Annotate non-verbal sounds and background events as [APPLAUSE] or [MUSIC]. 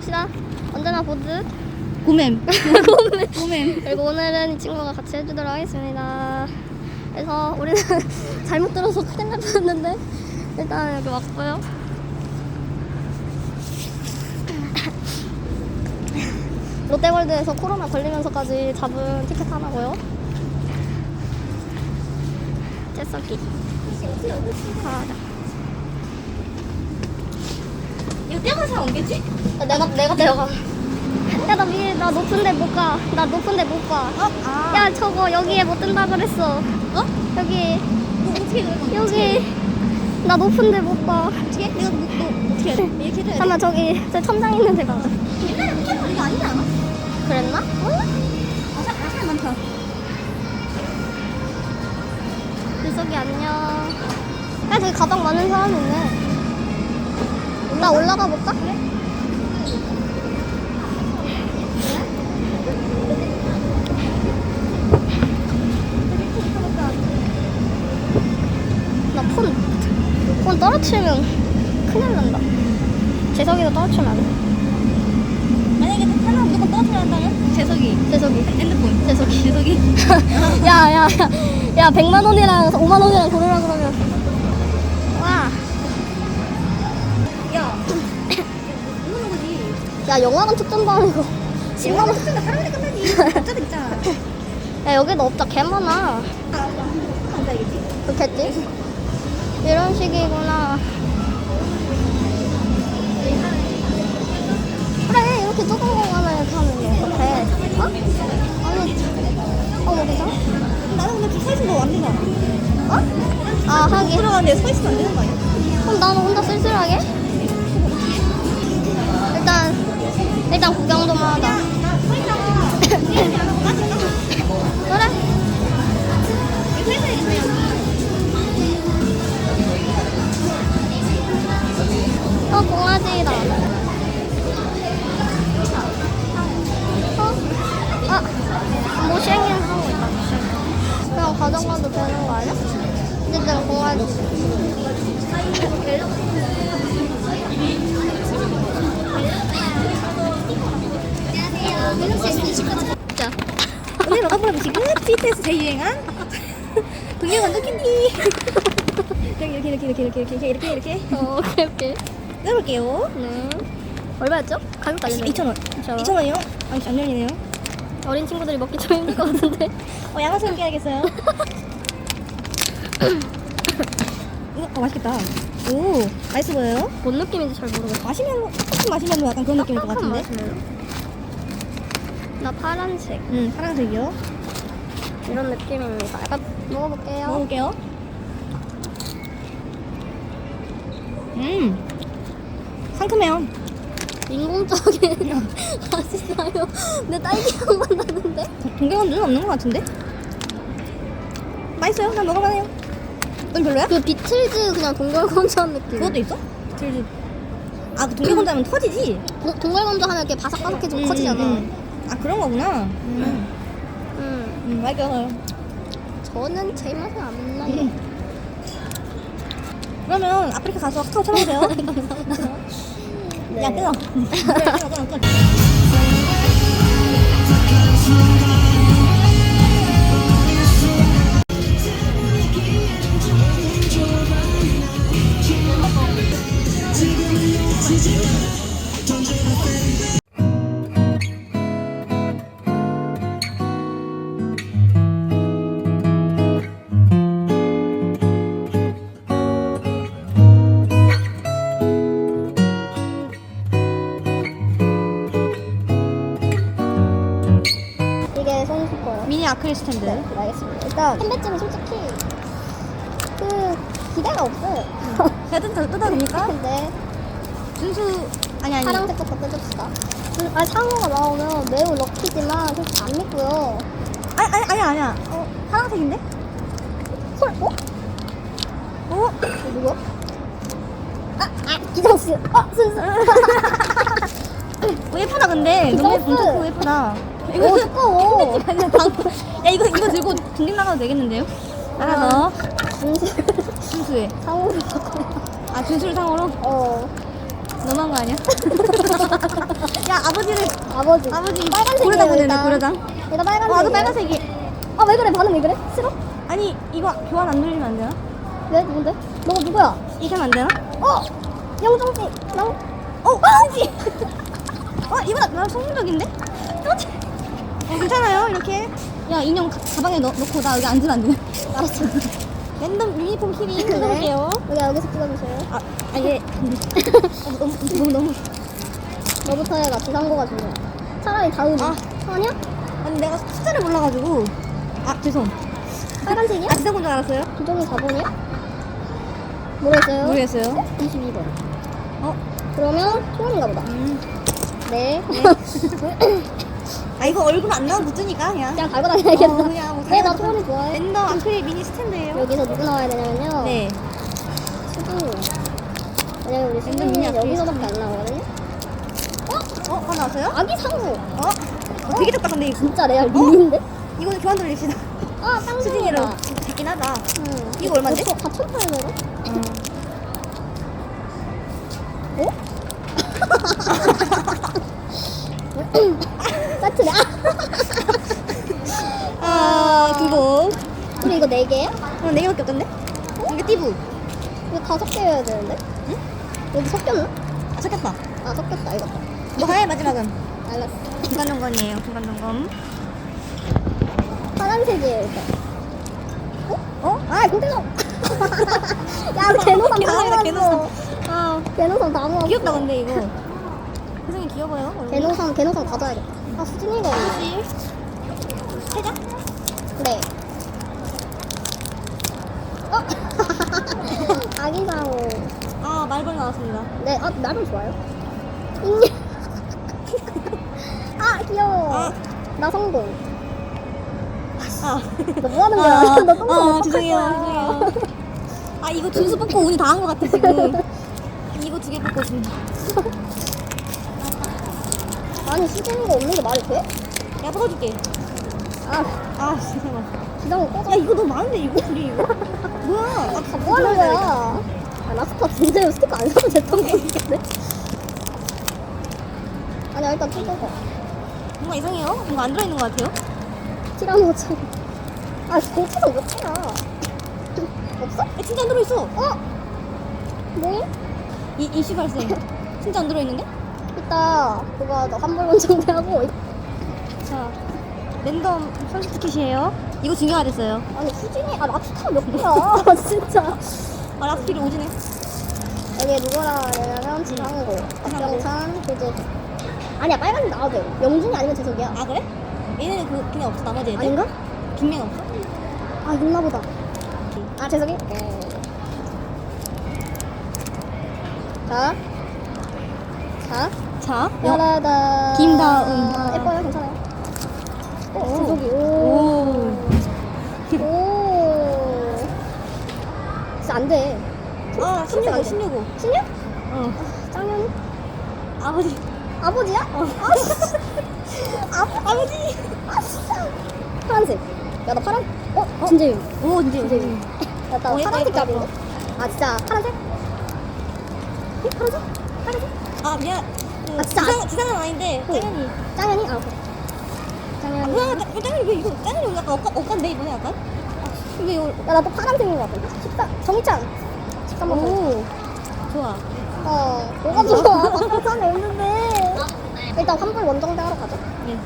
갑시다. 언제나 보드. 고맴. [LAUGHS] 고멘. 고맴. 그리고 오늘은 이 친구가 같이 해주도록 하겠습니다. 그래서 우리는 [LAUGHS] 잘못 들어서 큰일 날 뻔했는데 일단 여기 왔고요. [LAUGHS] 롯데월드에서 코로나 걸리면서까지 잡은 티켓 하나고요. 째석기. 가자. 이거 떼어서 옮겠지? 야, 내가 내가 데려가. 야 나 위에 나 높은데 못 가. 나 높은데 못 가. 어? 아. 야 저거 여기에 못 든다 그랬어. 어? 여기 뭐 어떻게 거야? 여기 나 높은데 못 가. 어떻게? 내가 뭐, 또 어떻게 해야 돼? 이렇게 해줘야 돼? 잠깐만 저기 저 천장 있는 데 가자. 옛날에 포켓몬 이거 아니지 않아? 그랬나? 어? 아사, 아사 많다. 유석이 안녕. 야 저기 가방 많은 사람 있네. 나 올라가 볼까? 나 폰, 폰 떨어뜨리면 큰일 난다. 재석이도 떨어뜨리면 안 돼. 만약에 하나 무조건 떨어뜨려야 한다면? 재석이. 재석이. 핸드폰. 재석이. 재석이. [LAUGHS] 야, 야, 야, 야, 100만 원이랑 5만 원이랑 고르라 그러면. 야, 영화관 특전도 아니고. 10만 원. 진짜 사람이 끝나지. 가짜도 있잖아. 야, 여기도 없다. 개 많아. 아, 안 가야겠지? 그렇겠지? 이런 식이구나. 그래, 이렇게 좁은 공간을 이렇게 하면 돼. 어? 아니, 어, 여기서? 나는 근데 서 있으면 너안 되잖아. 어? 아, 하긴. 들어가는데 서 있으면 안 되는 거 아니야? 그럼 나는 혼자 쓸쓸하게? 일단, 일단 구경 좀 하자. 그래? 어, 공화지다. 어? 아, 뭐 쉥인 하고 있다. 그냥 가져가도 되는 거 아니야? 어쨌든 공화지. 자, 오늘 먹어보는 지금 트위터에서 재유행한 동영상 캔디 이렇게 이렇게 이렇게 이렇게 이렇게 이렇게 이렇게 어, 오케이, 오케이. 뜯어볼게요 네. 얼마였죠? 가격 알려줘. 2,000원 2,000원. 2,000원 이요? 아니 안 열리네요 어린 친구들이 먹기 좀 힘들 것 같은데. 어 양아처럼 깨야겠어요 이거 어 맛있겠다 오 맛있어 보여요? 뭔 느낌인지 잘 모르겠어. 마시멜로 커피 마시멜로 약간 그런 느낌일 것 같은데 마시멜로. 나 파란색. 음 파란색이요 이런 느낌입니다. 약간 먹어볼게요. 먹어볼게요 음 상큼해요 인공적인 [LAUGHS] 맛있어요. 내 딸기향 맛 나는데? 동경은 없는 것 같은데? 맛있어요? 난 먹어봐요 넌 별로야? 그 비틀즈 그냥 동글건조한 느낌. 그것도 있어? 들지 아, 그 동계건조하면 터지지? 동- 동글건조 하면 이렇게 바삭바삭해지고 커지잖아. 음. 아, 그런 거구나. 음, 음. 음. 저는 제 맛은 안 나요. 음. 그러면 아프리카 가서 카카오 쳐보세요. [LAUGHS] 네. 야, 끊어. 끊어, 끊어, 끊어. 아크릴 스탠드. 네, 알겠습니다. 일단 캔배지는 솔직히 그 기대가 없어요. 배든 더 뜯어도 됩니까? 근데 준수, 아니, 아니. 파란색부터 뜯읍시다. 음, 아 상어가 나오면 매우 럭키지만 솔직히 안 믿고요. 아니, 아니, 아니, 아니야. 어, 파란색인데? 헐, 어? 어? 이거 누구? 아, 아, 기정씨. 아, 순수. [LAUGHS] 오, 예쁘다, 근데. 너무 선수. 엄청 크고 예쁘다. 오, 두꺼워. 아니야, 방. 야, 이거, 이거 들고 동경 나가도 되겠는데요? 준수. 준수에. 상어를 바꿔. 아, 준수를 상으로? 어. 너무한 거 아니야? [LAUGHS] 야 아버지를 아버지. 아버지 빨간색이에요, 고려장 보내네 일단. 고려장. 일단 빨간색. 어, 나도 빨간색이. 아, 왜 그래? 반응 왜 그래? 싫어? 아니 이거 교환 안 눌리면 안 되나? 왜? 누군데? 너가 누구야? 이렇게 하면 안 되나? 어! 영정씨! 나 어, 아버지. [LAUGHS] 어, 이거 나 성공적인데? 어, 괜찮아요, 이렇게. 야, 인형 가, 가방에 넣, 넣고 나 여기 앉으면 안 돼. [LAUGHS] 알았어. 랜덤 유니폼 키링 네. 뜯어볼게요. 여기 여기서 찍어주세요. 아, 아, 예. [LAUGHS] 어, 너무, 너무, 너무. 너부터 해가 지상고가 중요해. 차라리 다음이. 아. 아니야? 아니, 내가 숫자를 몰라가지고. 아, 죄송. 빨간색이야? 아, 지상 건줄 알았어요? 기종이 4번이야? 모르겠어요. 모르겠어요. 22번. 어, 그러면 초원인가 보다. 음. 네. [LAUGHS] 아, 이거 얼굴 안 나오면 붙으니까, 그냥. 그냥 달고 다녀야겠다. 어, 그냥 뭐 네, 나 초원이 좋아해. 랜덤 아크릴 미니 스탠드예요. 여기서 누구 나와야 되냐면요. 네. 수진이. 왜냐면 우리 완전 수진이 미니 앞에 여기서밖에 안 나오거든요. 어, 하나 왔어요? 아기 상우. 어? 어, 되게 작다, 근데 이거. 진짜 레알 미니인데? 이거는 교환 돌립시다. 아, 수진이로 쌍둥이다. 작긴 하다. 응. 이거 얼마인데? 4,800원? 음. 어? [LAUGHS] [LAUGHS] [LAUGHS] 세트네. [LAUGHS] 아! 아, 그거. 우리 이거 4개야? 어, 네 개밖에 없던데? 이게 띠부. 이거 다섯 개여야 되는데? 응? 여기 섞였나? 아, 섞였다. 아, 섞였다, 이거. 뭐 하나의 마지막은? 알았어. 중간 점검이에요, 중간 점검. 파란색이에요, 일단. 어? 어? 아, 공대로! [LAUGHS] 야, [LAUGHS] 개노상 다. 모았어. 아, 개노상 다 모았어. 귀엽다, 근데 이거. 세상에 귀여워요. 개노상, 개노상 가져야겠다. 아, 수진이가 없네. 세 장? 네. 어? [LAUGHS] 아기 상어. 아, 말벌 나왔습니다. 네, 아, 나름 좋아요. 인형. [LAUGHS] 아, 귀여워. 아. 나 성공. 아. 너 뭐 하는 거야? 아, [LAUGHS] 너 똥손 아, 어떡할 죄송해요, 거야? 죄송해요. 아, 이거 준수 뽑고 운이 다한 것 같아, 지금. 이거 두 개 뽑고 지금. 아니, 수진이가 없는 게 말이 돼? 야, 뽑아줄게. 아, 아, 잠깐만. 기상어 꺼져. 야, 이거 너무 많은데, 이거? 둘이 이거? [LAUGHS] 뭐야? 아, 아, 뭐 하는 거야? 아, 라스타 진짜 스티커 안 사도 됐던 거 같은데? 아니야, 일단 뜯어봐. 뭔가 이상해요? 뭔가 안 들어있는 것 같아요? 티라노처럼. 아, 공치가 몇 개야? 없어? 야, 진짜 안 들어있어. 어? 뭐야? 이, 이슈 발생. 진짜 안 들어있는데? 이따 그거 너 환불 원정대 하고 자, 랜덤 선수 티켓이에요. 이거 중요하댔어요. 아니 수진이 아 랍스타 몇 개야 [LAUGHS] [LAUGHS] 진짜 아, 라스필이 오지네. 여기 누구랑 하냐면 지상고 박정찬 효재 아니야 빨간색 나와도 돼 영준이 아니면 재석이야 아, 그래? 얘네는 그, 그냥 없어, 나머지 애들? 아닌가? 김맹 없어? 아 있나 보다 아 재석이? 네. 자 자, 자, 야라다 김다은. 아, 예뻐요 괜찮아요 어, 오. 재석이 오. 오. 오. 진짜 안 돼. 아, 진짜 안 16호, 돼. 16호. 신유? 어. 짱년이? 아버지. 아버지야? 어. 아, 아버지. 아, 진짜. 파란색. 야, 나 파란. 어, 진재윤. 오, 진짜. 진재윤. 야, 나 어, 예뻐, 파란색 예뻐, 잡인데? 아, 진짜 파란색? 어, 파란색? 파란색? 아, 미안. 그, 아, 진짜 지상, 지상은 아닌데, 어. 짱현이. 짱현이? 아, 오케이. 아, 짱현이. 뭐야, 짱- 짱현이 왜 이거, 짱현이 약간 억까, 억까인데, 이번에 약간? 이거, 이거. 야, 나 또 파란색인 것 같아. 14. 정희찬. 13번. 오. 좋아. 어, 뭐가 좋아? 바깥 안에 없는데. 일단 환불 원정대 하러 가자. 네.